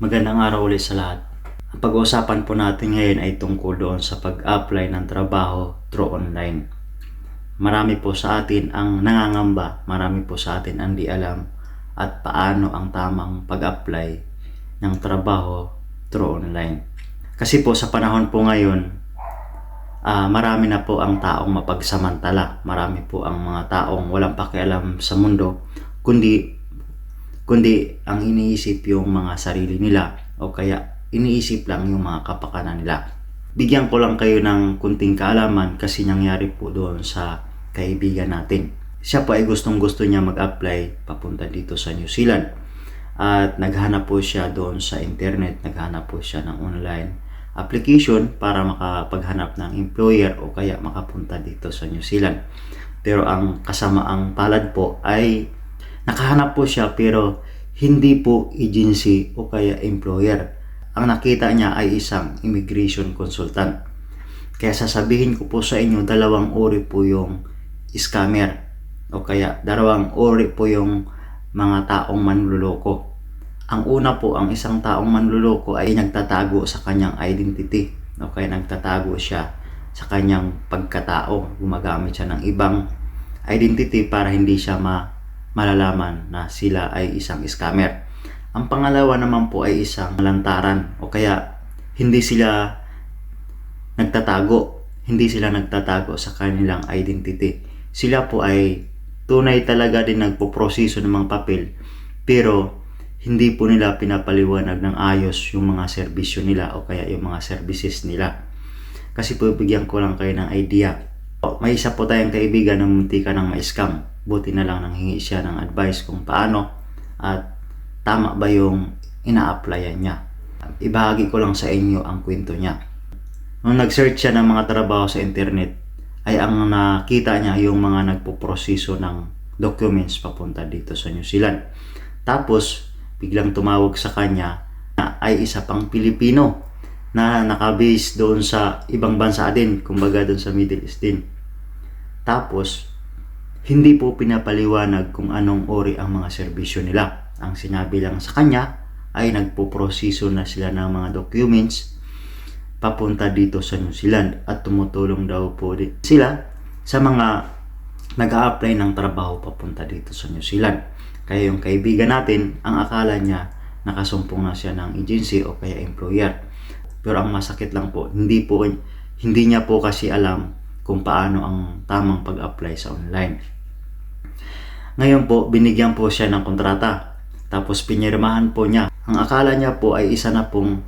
Magandang araw ulit sa lahat. Ang pag-uusapan po natin ngayon ay tungkol doon sa pag-apply ng trabaho through online. Marami po sa atin ang nangangamba, marami po sa atin ang di alam at paano ang tamang pag-apply ng trabaho through online. Kasi po sa panahon po ngayon, ah, marami na po ang taong mapagsamantala. Marami po ang mga taong walang pakialam sa mundo, kundi kundi ang iniisip yung mga sarili nila o kaya iniisip lang yung mga kapakanan nila. Bigyan ko lang kayo ng kunting kaalaman kasi nangyari po doon sa kaibigan natin. Siya po ay gustong gusto niya mag-apply papunta dito sa New Zealand. At naghanap po siya doon sa internet, naghanap po siya ng online application para makapaghanap ng employer o kaya makapunta dito sa New Zealand. Pero ang kasamaang palad po ay nakahanap po siya pero hindi po agency o kaya employer. Ang nakita niya ay isang immigration consultant. Kaya sasabihin ko po sa inyo, dalawang uri po yung scammer o kaya dalawang uri po yung mga taong manluloko. Ang una po, ang isang taong manluloko ay nagtatago sa kanyang identity o kaya nagtatago siya sa kanyang pagkatao. Gumagamit siya ng ibang identity para hindi siya ma malalaman na sila ay isang scammer. Ang pangalawa naman po ay isang lantaran o kaya hindi sila nagtatago. Hindi sila nagtatago sa kanilang identity. Sila po ay tunay talaga din nagpo-proseso ng mga papel pero hindi po nila pinapaliwanag ng ayos yung mga serbisyo nila o kaya yung mga services nila. Kasi po bigyan ko lang kayo ng idea. May isa po tayong kaibigan na munti ka ng ma-scam. Buti na lang nanghingi siya ng advice kung paano at tama ba yung ina-applyan niya. Ibahagi ko lang sa inyo ang kwento niya. Nung nag-search siya ng mga trabaho sa internet, ay ang nakita niya yung mga nagpo-proseso ng documents papunta dito sa New Zealand. Tapos, biglang tumawag sa kanya na ay isa pang Pilipino na nakabase doon sa ibang bansa din, kumbaga doon sa Middle East din. Tapos, hindi po pinapaliwanag kung anong ori ang mga serbisyo nila. Ang sinabi lang sa kanya ay nagpo-proseso na sila ng mga documents papunta dito sa New Zealand at tumutulong daw po sila sa mga nag apply ng trabaho papunta dito sa New Zealand. Kaya yung kaibigan natin, ang akala niya nakasumpong na siya ng agency o kaya employer. Pero ang masakit lang po, hindi po hindi niya po kasi alam kung paano ang tamang pag-apply sa online. Ngayon po, binigyan po siya ng kontrata. Tapos pinirmahan po niya. Ang akala niya po ay isa na pong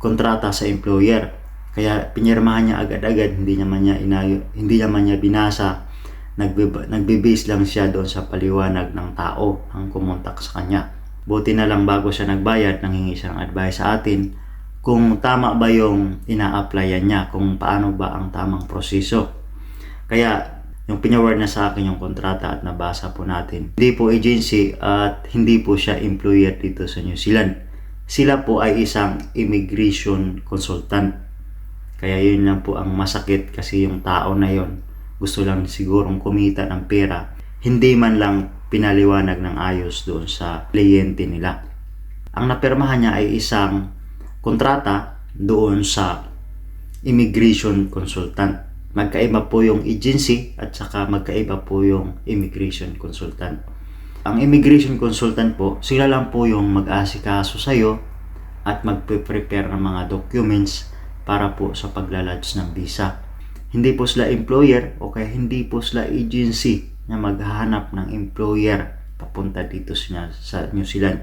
kontrata sa employer. Kaya pinirmahan niya agad-agad, hindi naman niya inayo, hindi naman niya binasa. Nagbe, nagbe-base lang siya doon sa paliwanag ng tao ang kumontak sa kanya. Buti na lang bago siya nagbayad, nanghingi siya ng advice sa atin kung tama ba yung ina-applyan niya, kung paano ba ang tamang proseso. Kaya yung pinaward na sa akin yung kontrata at nabasa po natin. Hindi po agency at hindi po siya employer dito sa New Zealand. Sila po ay isang immigration consultant. Kaya yun lang po ang masakit kasi yung tao na yon gusto lang sigurong kumita ng pera. Hindi man lang pinaliwanag ng ayos doon sa kliyente nila. Ang napirmahan niya ay isang kontrata doon sa immigration consultant. Magkaiba po yung agency at saka magkaiba po yung immigration consultant. Ang immigration consultant po, sila lang po yung mag-asikaso sa'yo at magpe-prepare ng mga documents para po sa paglalodge ng visa. Hindi po sila employer o kaya hindi po sila agency na maghahanap ng employer papunta dito sa sa New Zealand.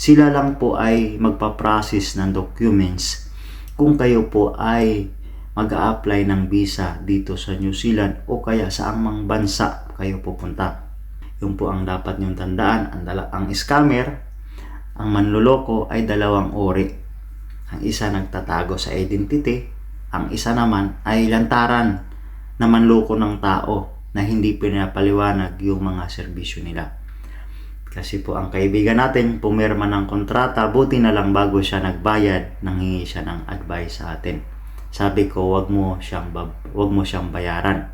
Sila lang po ay magpa-process ng documents kung kayo po ay mag apply ng visa dito sa New Zealand o kaya sa mang bansa kayo pupunta. Yung po ang dapat niyong tandaan. Ang, dala, ang scammer, ang manluloko ay dalawang uri. Ang isa nagtatago sa identity, ang isa naman ay lantaran na manloko ng tao na hindi pinapaliwanag yung mga serbisyo nila. Kasi po ang kaibigan natin pumirma ng kontrata, buti na lang bago siya nagbayad, nanghingi siya ng advice sa atin. Sabi ko, wag mo siyang wag mo siyang bayaran.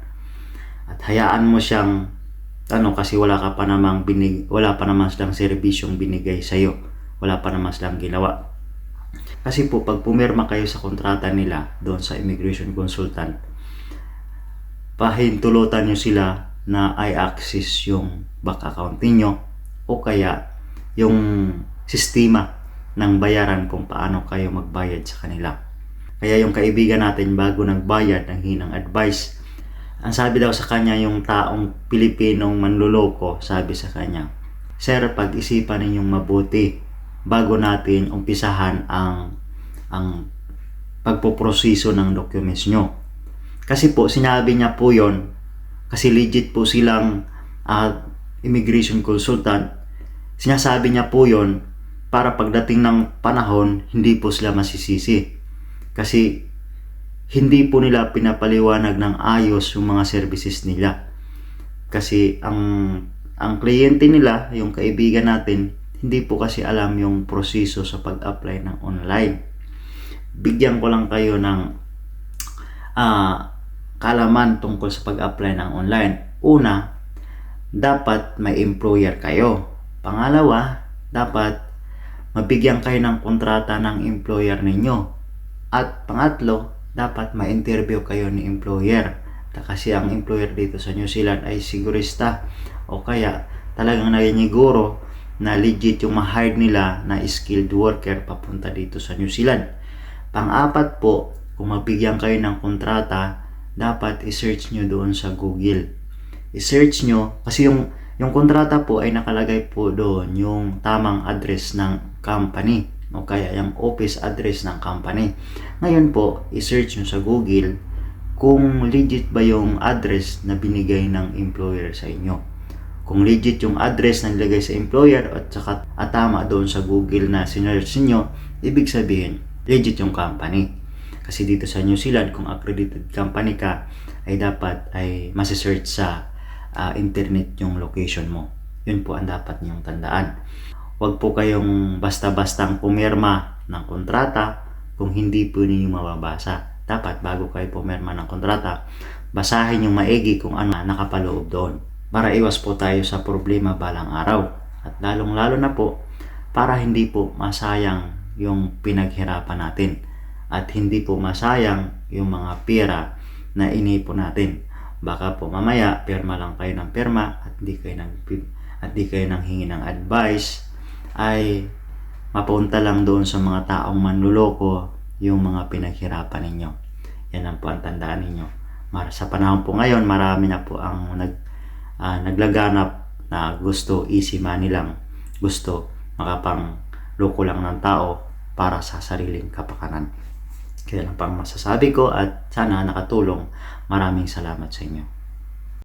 At hayaan mo siyang ano kasi wala ka pa namang binig wala pa naman silang serbisyong binigay sa iyo. Wala pa naman silang ginawa. Kasi po, pag pumirma kayo sa kontrata nila doon sa immigration consultant, pahintulutan nyo sila na i-access yung bank account ninyo o kaya yung sistema ng bayaran kung paano kayo magbayad sa kanila. Kaya yung kaibigan natin bago nagbayad ng hinang advice, ang sabi daw sa kanya yung taong Pilipinong manluloko, sabi sa kanya, Sir, pag-isipan ninyong mabuti bago natin umpisahan ang ang pagpoproseso ng documents nyo. Kasi po, sinabi niya po yon kasi legit po silang ah, immigration consultant. Sinasabi niya po yon para pagdating ng panahon, hindi po sila masisisi. Kasi hindi po nila pinapaliwanag ng ayos yung mga services nila. Kasi ang ang kliyente nila, yung kaibigan natin, hindi po kasi alam yung proseso sa pag-apply ng online. Bigyan ko lang kayo ng ah, kalaman tungkol sa pag-apply ng online. Una, dapat may employer kayo. Pangalawa, dapat mabigyan kayo ng kontrata ng employer ninyo. At pangatlo, dapat ma-interview kayo ni employer. Kasi ang employer dito sa New Zealand ay sigurista o kaya talagang nanginiguro na legit yung ma-hire nila na skilled worker papunta dito sa New Zealand. Pang-apat po, kung mabigyan kayo ng kontrata, dapat i-search nyo doon sa Google. I-search nyo, kasi yung, yung kontrata po ay nakalagay po doon yung tamang address ng company o kaya yung office address ng company. Ngayon po, i-search nyo sa Google kung legit ba yung address na binigay ng employer sa inyo. Kung legit yung address na nilagay sa employer at saka at tama doon sa Google na sinearch niyo, ibig sabihin, legit yung company. Kasi dito sa New Zealand, kung accredited company ka, ay dapat ay masisearch sa ah, internet yung location mo. Yun po ang dapat niyong tandaan. Huwag po kayong basta-bastang pumirma ng kontrata kung hindi po ninyo mababasa. Dapat bago kayo pumirma ng kontrata, basahin yung maigi kung ano nakapaloob doon para iwas po tayo sa problema balang araw. At lalong-lalo na po para hindi po masayang yung pinaghirapan natin at hindi po masayang yung mga pera na inipon natin. Baka po mamaya pirma lang kayo ng pirma at di kayo nang at di kayo nang hingi ng advice ay mapunta lang doon sa mga taong manluloko yung mga pinaghirapan ninyo. Yan ang po ang tandaan ninyo. Mar sa panahon po ngayon, marami na po ang nag, ah, naglaganap na gusto easy money lang. Gusto makapang loko lang ng tao para sa sariling kapakanan. Kaya lang pang masasabi ko at sana nakatulong. Maraming salamat sa inyo.